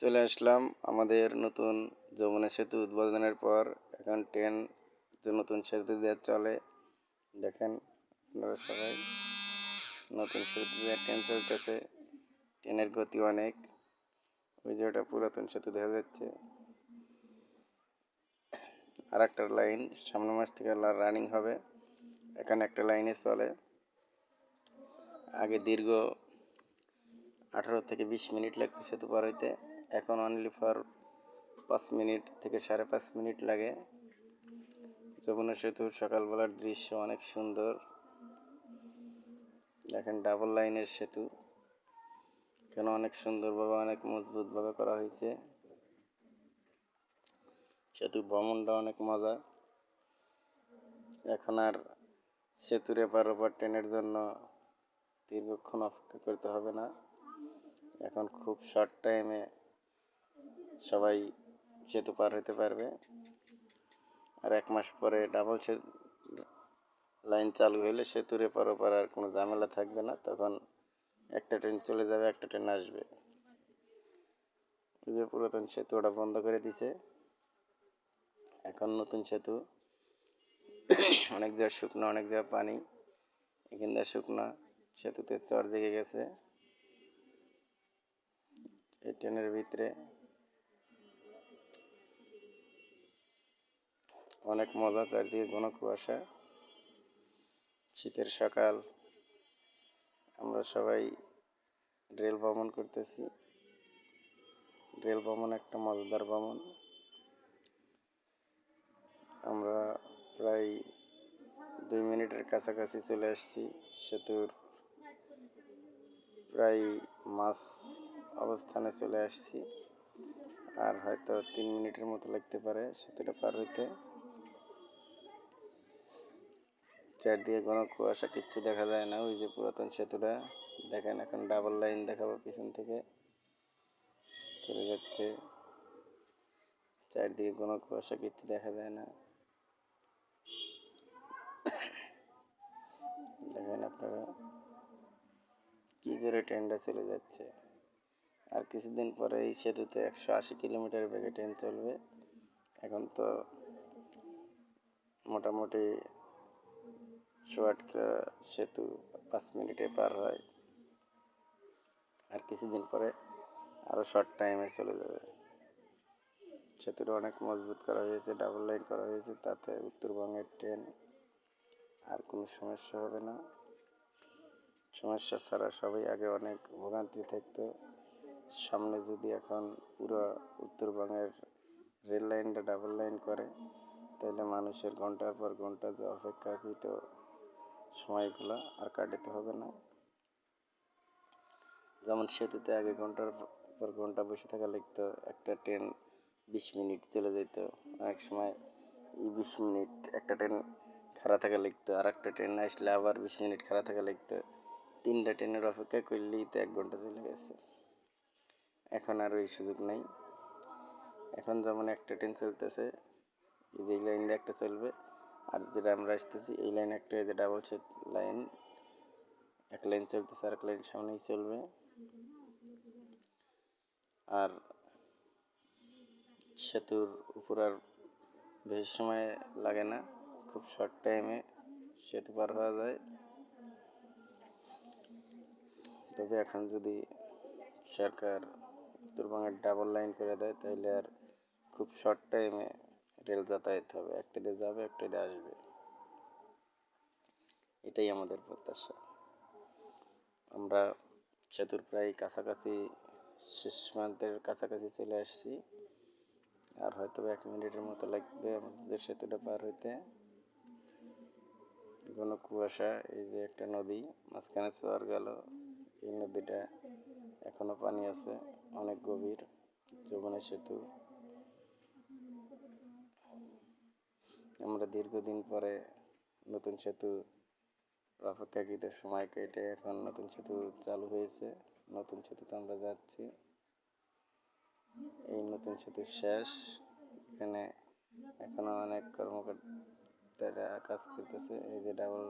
চলে আসলাম আমাদের নতুন যমুনা সেতু উদ্বোধনের পর। এখন ট্রেন যে নতুন সেতু দিয়ে চলে। দেখেন আপনারা সবাই, নতুন সেতু দিয়ে ট্রেন চলতেছে। ট্রেনের গতি অনেক। ওই যে ওটা পুরাতন সেতু দেখা যাচ্ছে। আর একটা লাইন, সামনে মাস থেকে রানিং হবে। এখানে একটা লাইনে চলে। আগে দীর্ঘ আঠারো থেকে বিশ মিনিট লাগতো সেতু পার হইতে। এখন অনলি ফর পাঁচ মিনিট থেকে সাড়ে পাঁচ মিনিট লাগে। যমুনা সেতুর সকালবেলার দৃশ্য অনেক সুন্দর। দেখেন ডাবল লাইনের সেতু। কেন অনেক সুন্দরভাবে, অনেক মজবুতভাবে করা হয়েছে। সেতু ভ্রমণটা অনেক মজা। এখন আর সেতুর এপার ওপার ট্রেনের জন্য দীর্ঘক্ষণ অপেক্ষা করতে হবে না। এখন খুব শর্ট টাইমে সবাই সেতু পার হতে পারবে। আর এক মাস পরে ডাবল সে লাইন চালু হলে সেতুর এপার ওপার আর কোনো ঝামেলা থাকবে না। তখন একটা ট্রেন চলে যাবে, একটা ট্রেন আসবে। যে পুরাতন সেতু ওটা বন্ধ করে দিছে। এখন নতুন সেতু। অনেক জায়গায় শুকনো, অনেক জায়গায় পানি। এখানটা শুকনা সেতুতে চর জেগে গেছে। এই ট্রেনের ভিতরে অনেক মজা চারদিকে ঘন কুয়াশা, শীতের সকাল, আমরা সবাই রেল ভ্রমণ করতেছি। রেল ভ্রমণ একটা মজাদার ভ্রমণ। আমরা প্রায় দুই মিনিটের কাছাকাছি চলে আসছি সেতুর প্রায় মাছ অবস্থানে চলে আসছি। আর হয়তো তিন মিনিটের মতো লাগতে পারে সেতুটা পার হইতে। চারদিকে কোনো কুয়াশা, কিচ্ছু দেখা যায় না। ওই যে পুরাতন সেতুটা, দেখেন এখন ডাবল লাইন দেখাবো পিছন থেকে। চলে যাচ্ছে। চারদিকে কোনো কুয়াশা, কিচ্ছু দেখা যায় না। দেখেন আপনারা কি জোরে ট্রেনটা চলে যাচ্ছে। আর কিছুদিন পরে এই সেতুতে একশো আশি কিলোমিটার বেগে ট্রেন চলবে। এখন তো মোটামুটি শর্ট সেতু পাঁচ মিনিটে পার হয়। আর কিছুদিন পরে আরও শর্ট টাইমে চলে যাবে। সেতুটা অনেক মজবুত করা হয়েছে ডাবল লাইন করা হয়েছে, তাতে উত্তরবঙ্গের ট্রেন আর কোনো সমস্যা হবে না। সমস্যা ছাড়া সবাই আগে অনেক ভোগান্তি থাকতো। সামনে যদি এখন পুরো উত্তরবঙ্গের রেল লাইনটা ডাবল লাইন করে তাহলে মানুষের ঘণ্টার পর ঘণ্টা যে অপেক্ষাকৃত সময়গুলো আর কাটাতে হবে না। যেমন সেতুতে আগে ঘণ্টার পর ঘণ্টা বসে থাকা লাগতো, একটা ট্রেন বিশ মিনিট চলে যেত অনেক সময় বিশ মিনিট একটা ট্রেন খাড়া থাকা লিখতো আর একটা ট্রেন আসলে আবার বিশ মিনিট খাড়া থাকা লিখতো তিনটা ট্রেনের অপেক্ষা করলেই তো এক ঘণ্টা চলে গেছে। এখন আর ওই সুযোগ নেই। এখন যেমন একটা ট্রেন চলতেছে এই যে লাইন দিয়ে একটা চলবে। আর যেটা আমরা আসতেছি, এই লাইন একটা যে ডাবল সেট লাইন এক লাইন চলতেছে আর এক লাইন সামনেই চলবে। আর সেতুর উপর আর বেশি সময় লাগে না, খুব শর্ট টাইমে সেতু পার হওয়া যায়। তবে এখন যদি সরকার উত্তরবঙ্গের ডাবল লাইন করে দেয় তাহলে আর খুব শর্ট টাইমে রেল যাতায়াত হবে, একটা দিয়ে যাবে, একটা দিয়ে আসবে। এটাই আমাদের প্রত্যাশা। আমরা সেতুর প্রায় কাছাকাছি, শেষ প্রান্তের কাছাকাছি চলে আসছি। আর হয়তো এক মিনিটের মতো লাগবে আমাদের সেতুটা পার হইতে। ঘন কুয়াশা, এই যে একটা নদী, মাঝখানে চোয়ার গেল। এই নদীটা এখনও পানি আছে, অনেক গভীর। যমুনা সেতু। আমরা দীর্ঘদিন পরে নতুন সেতু অপেক্ষাকৃত সময় কেটে এখন নতুন সেতু চালু হয়েছে। নতুন সেতুতে আমরা যাচ্ছি। এই নতুন সেতু শেষ। এখানে এখনও অনেক কর্মকর্তারা কাজ করতেছে। এই যে ডাবল